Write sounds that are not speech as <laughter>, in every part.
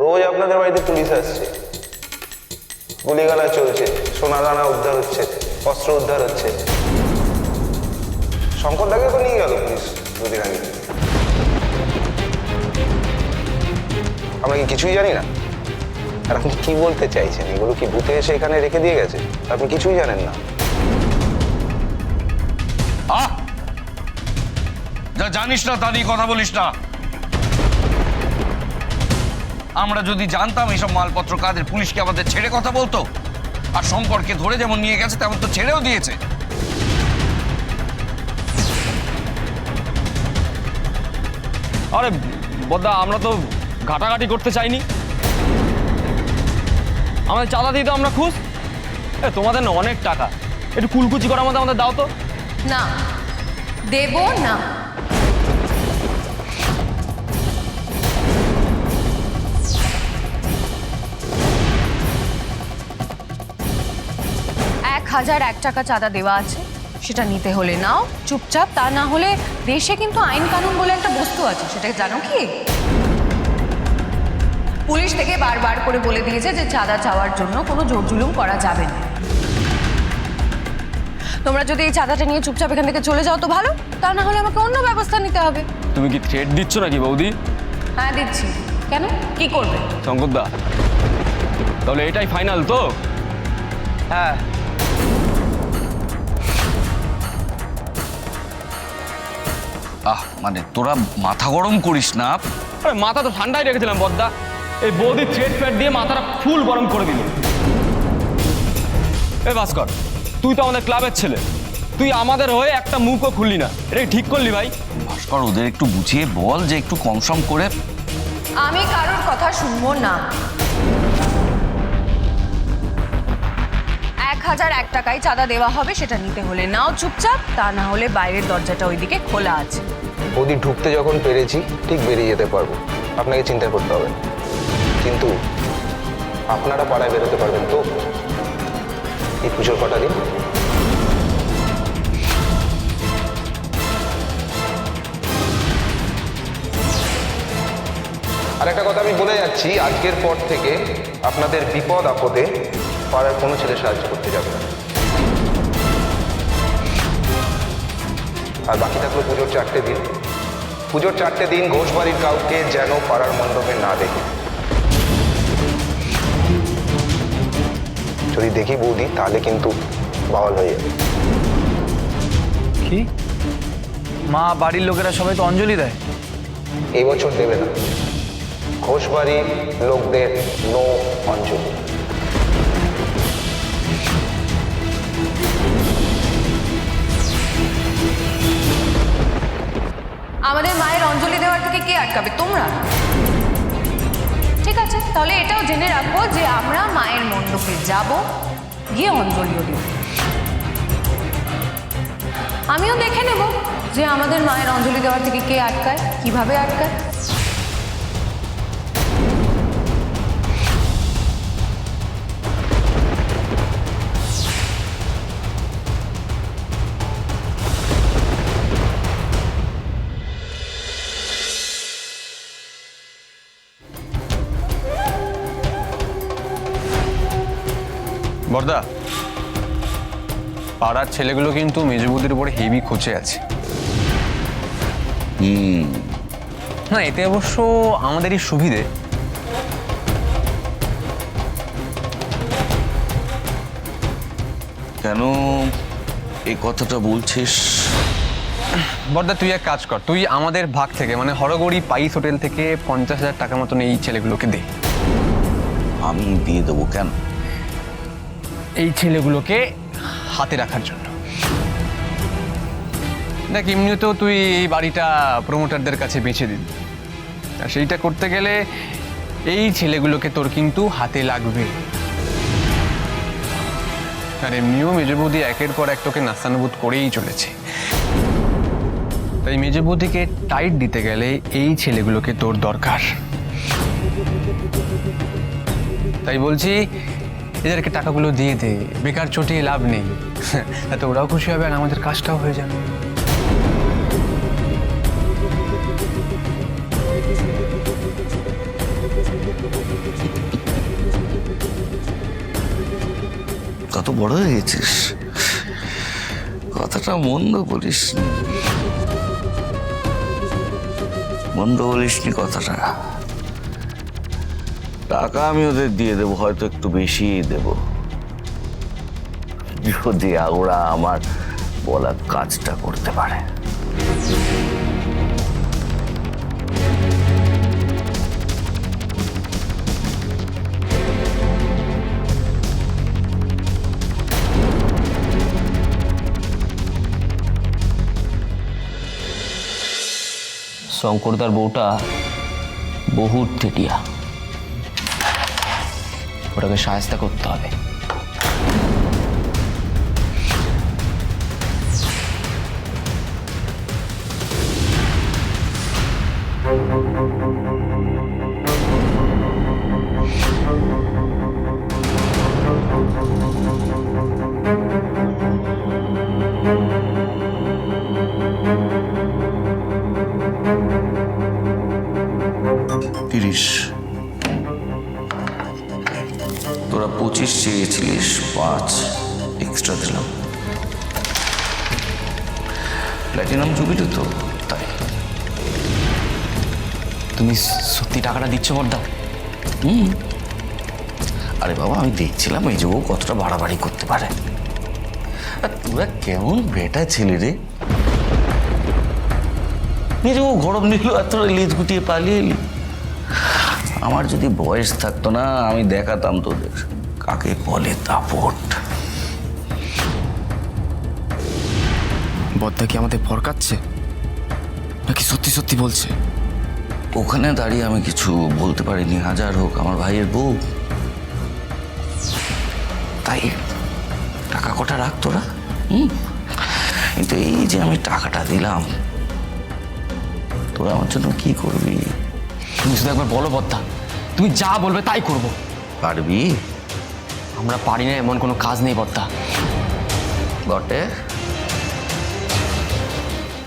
রোজ আপনাদের বাড়িতে পুলিশ আসছে। গুলিগালা চলছে সোনা দানা উদ্ধার হচ্ছে, অস্ত্র উদ্ধার হচ্ছে। শঙ্কর দাকে তো নিয়ে গেল পুলিশ দুদিন আগে। আমরা কি কিছুই জানি না? আর আপনি কি বলতে চাইছেন? এগুলো কি ভূতে এসে এখানে রেখে দিয়ে গেছে? আপনি কিছুই জানেন না। জানিস না তা নিয়ে কথা বলিস না। আমরা যদি জানতাম এইসব মালপত্র কাদের পুলিশকে আমাদের ছেড়ে কথা বলতো? আর সম্পর্কে ধরে যেমন নিয়ে গেছে তেমন তো ছেড়েও দিয়েছে। আরে বদ্দা আমরা তো ঘাটাঘাটি করতে চাইনি। আমাদের চাঁদা দিতে আমরা খুশ। এ তোমাদের না অনেক টাকা। একটু কুলকুচি করার মধ্যে আমাদের দাও তো। না দেব না। হাজার এক টাকা চাঁদা দেওয়া আছে সেটা নিতে হলে নাও চুপচাপ তা না হলে দেশে কিন্তু আইন কানুন বলে একটা বস্তু আছে সেটা জানো কি? পুলিশ থেকে বারবার করে বলে দিয়েছে যে চাঁদা চাওয়ার জন্য কোনো জোর জুলুম করা যাবে না। তোমরা যদি এই চাঁদাটা নিয়ে চুপচাপ এখান থেকে চলে যাও তো ভালো তা না হলে আমাকে অন্য ব্যবস্থা নিতে হবে। তুমি কি থ্রেড দিচ্ছ নাকি বৌদি? হ্যাঁ দিচ্ছি। কেন? কি করবে? শঙ্করদা তাহলে এটাই ফাইনাল তো? হ্যাঁ। আহ মানে তোরা মাথা গরম করিস না। আরে মাথা তো ঠান্ডাই রেখেছিলাম বদ্দা। এই বৌদি থ্রেড ফ্যাট দিয়ে মাথাটা ফুল গরম করে দিল। এ ভাস্কর তুই তো আমাদের ক্লাবের ছেলে। তুই আমাদের হয়ে একটা মুখও খুললি না। এটা ঠিক করলি ভাই? ভাস্কর ওদের একটু বুঝিয়ে বল যে একটু কম সম করে। আমি কারোর কথা শুনব না। হাজার এক টাকায় চাঁদা দেওয়া হবে, সেটা নিতে হলে নাও চুপচাপ, তা না হলে বাইরের দরজাটা ওইদিকে খোলা আছে। ওদি ঢুকতে যখন পেরেছি, ঠিক বেরিয়ে যেতে পারব। আপনাকে চিন্তা করতে হবে কিন্তু আপনারা পাড়ায় বেরোতে পারবেন তো? এই পুজোর কটা দিন? আর একটা কথা আমি বলে যাচ্ছি, আজকের পর থেকে আপনাদের বিপদ আপদে পাড়ার কোনো ছেলে সাহায্য করতে যাবে না। আর বাকি থাকল পুজোর চারটে দিন। পুজোর চারটে দিন ঘোষবাড়ির কাউকে যেন পাড়ার মণ্ডপে না দেখে। যদি দেখি বৌদি তাহলে কিন্তু বাওয়াল হয়ে যাবে। কি? মা বাড়ির লোকেরা সবাই তো অঞ্জলি দেয়? এই বছর দেবে না। ঘোষবাড়ির লোকদের নো অঞ্জলি। আমাদের মায়ের অঞ্জলি দেওয়ার থেকে কে আটকাবে? তোমরা। ঠিক আছে, তাহলে এটাও জেনে রাখব যে আমরা মায়ের মণ্ডপে যাব, গিয়ে অঞ্জলিও দেব। আমিও দেখে নেব যে আমাদের মায়ের অঞ্জলি দেওয়ার থেকে কে আটকায়, কীভাবে আটকায়। বর্দা পাড়ার ছেলেগুলো কিন্তু মেজবুদির উপরে হেভি খোঁচে আছে। না এতে অবশ্য আমাদেরই সুবিধে। কেন এই কথাটা বলছিস? বর্দা তুই এক কাজ কর। তুই আমাদের ভাগ থেকে মানে হরগড়ি পাইস হোটেল থেকে পঞ্চাশ হাজার টাকা মতন এই ছেলেগুলোকে দে। আমি দিয়ে দেবো কেন? এই ছেলেগুলোকে হাতে রাখার জন্য। দেখ, এমনিতেও তুই এই বাড়িটা প্রমোটারদের কাছে বেঁচে দিবি। আর সেইটা করতে গেলে এই ছেলেগুলোকে তোর কিন্তু হাতে লাগবে। আর এমনিও মেজবৌদি একের পর এক তোকে নাস্তানুবোধ করেই চলেছে। তাই মেজবৌদিকে টাইট দিতে গেলে এই ছেলেগুলোকে তোর দরকার। তাই বলছি এদেরকে টাকাগুলো দিয়ে দে, বেকার চটিয়ে লাভ নেই। <laughs> তাতে ওরাও খুশি হবে আর আমাদের কাজটাও হয়ে যাবে। কত বড় হয়ে গেছিস? কথাটা মন্দ বলিস মন্দ বলিসনি কথাটা। টাকা আমি ওদের দিয়ে দেবো হয়তো একটু বেশি দেব। যদি ওরা আমার বলা কাজটা করতে পারে। শঙ্করদার বউটা বহুত তেটিয়া ওটাকে সাহায্য করতে হবে। তিরিশ। তোরা পঁচিশ চেয়েছিলিস, পাঁচ এক্সট্রা দিলাম। প্ল্যাটিনাম জুবিলি তো, তাই। তুমি সত্যি টাকাটা দিচ্ছ বর্দা? আরে বাবা, আমি দেখছিলাম এই যে ও কতটা বাড়াবাড়ি করতে পারে। আর তোরা কেমন বেটা ছেলে রে। নিজে ও গরম নিল আর তোরা লেজ গুটিয়ে পালিয়ে এলি। আমার যদি বয়স থাকতো না আমি দেখাতাম তোদের। কাকে বলে দাপট? বদ্দা কি আমাদের ফরকাচ্ছে? নাকি সত্যি সত্যি বলছে? ওখানে দাঁড়িয়ে আমি কিছু বলতে পারিনি। হাজার হোক আমার ভাইয়ের বউ। তাই টাকা কটা রাখ তোরা? হুম? কিন্তু এই যে আমি টাকাটা দিলাম তোরা আমার জন্য কি করবি? তুমি শুধু একবার বলো বদ্দা। তুমি যা বলবে তাই করব। পারবি? আমরা পারি না এমন কোনো কাজ নেই বদ্দা বটে?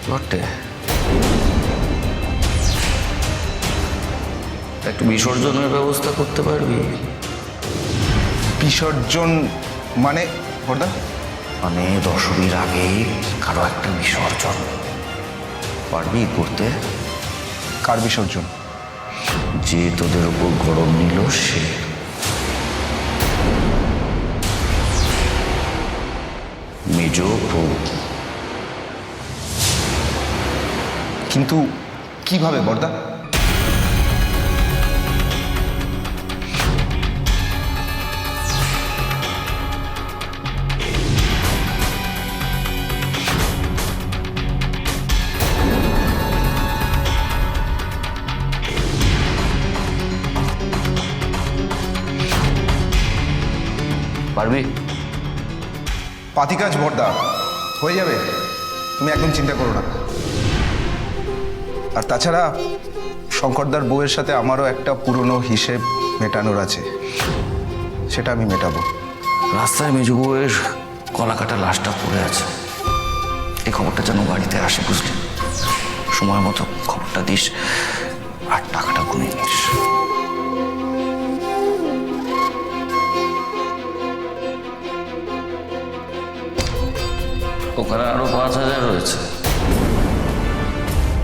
বটে? একটু বিসর্জনের ব্যবস্থা করতে পারবি? বিসর্জন মানে বর্দা মানে দশমীর আগে কারও একটা বিসর্জন। পারবি করতে? কার বিসর্জন? যে তোদের উপর গরম নিল সে। মেজ কিন্তু কীভাবে বর্দা? পারবি? পাতি কাজ বর্দা হয়ে যাবে? তুমি একদম চিন্তা করো না। আর তাছাড়া শঙ্করদার বউয়ের সাথে আমারও একটা পুরনো হিসেব মেটানোর আছে। সেটা আমি মেটাবো। রাস্তায় মেজু বউয়ের কলা কাটা লাশটা পড়ে আছে। এই খবরটা যেন বাড়িতে আসে বুঝলি? সময় মতো খবরটা দিস আর টাকাটা গুনে নিস। ওখানে আরও পাঁচ হাজার রয়েছে।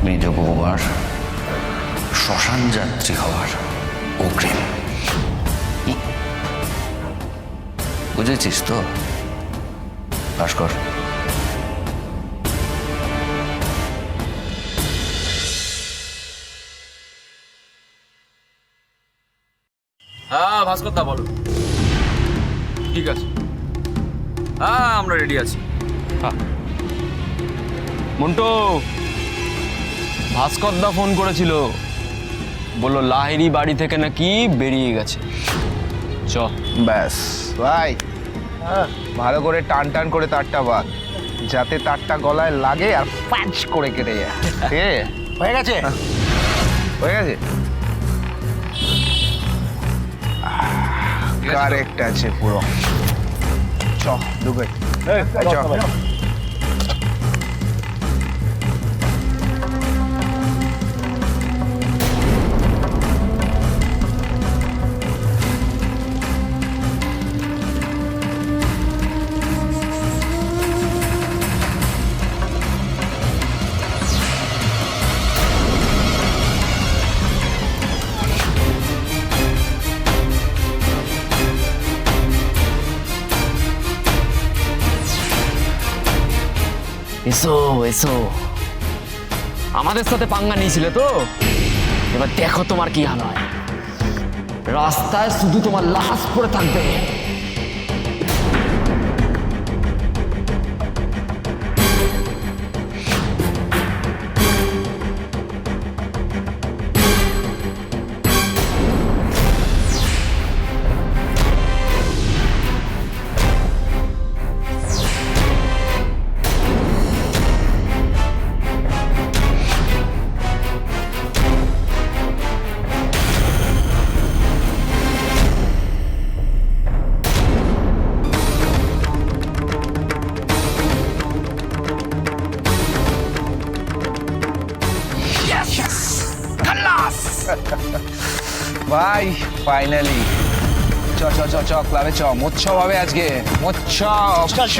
মেজ বৌমার শ্মশান যাত্রী হওয়ার অগ্রিম। বুঝেছিস তো? ভাস্কর। হ্যাঁ ভাস্কর দা, বলো। ঠিক আছে। হ্যাঁ আমরা রেডি আছি। মন্টু ভাস্কর দা ফোন করেছিল। বলল লাহিরি বাড়ি থেকে নাকি বেরিয়ে গেছে। চ। ব্যাস ভাই। হ্যাঁ, ভালো করে টান টান করে তারটা বাঁধ যাতে তারটা গলায় লাগে আর প্যাচ করে কেটে যায়। <laughs> হয়ে গেছে? হয়ে। গেছে? কারেক্ট আছে পুরো। চ ঢুকে চ এসো এসো। আমাদের সাথে পাঙ্গা নিয়েছিলে তো? এবার দেখো তোমার কি হাল হয়। রাস্তায় শুধু তোমার লাশ পড়ে থাকবে। ফাইনালি চ চ চ চ ক্লাবে চ। মোচ্ছ হবে আজকে মোচ্ছ চ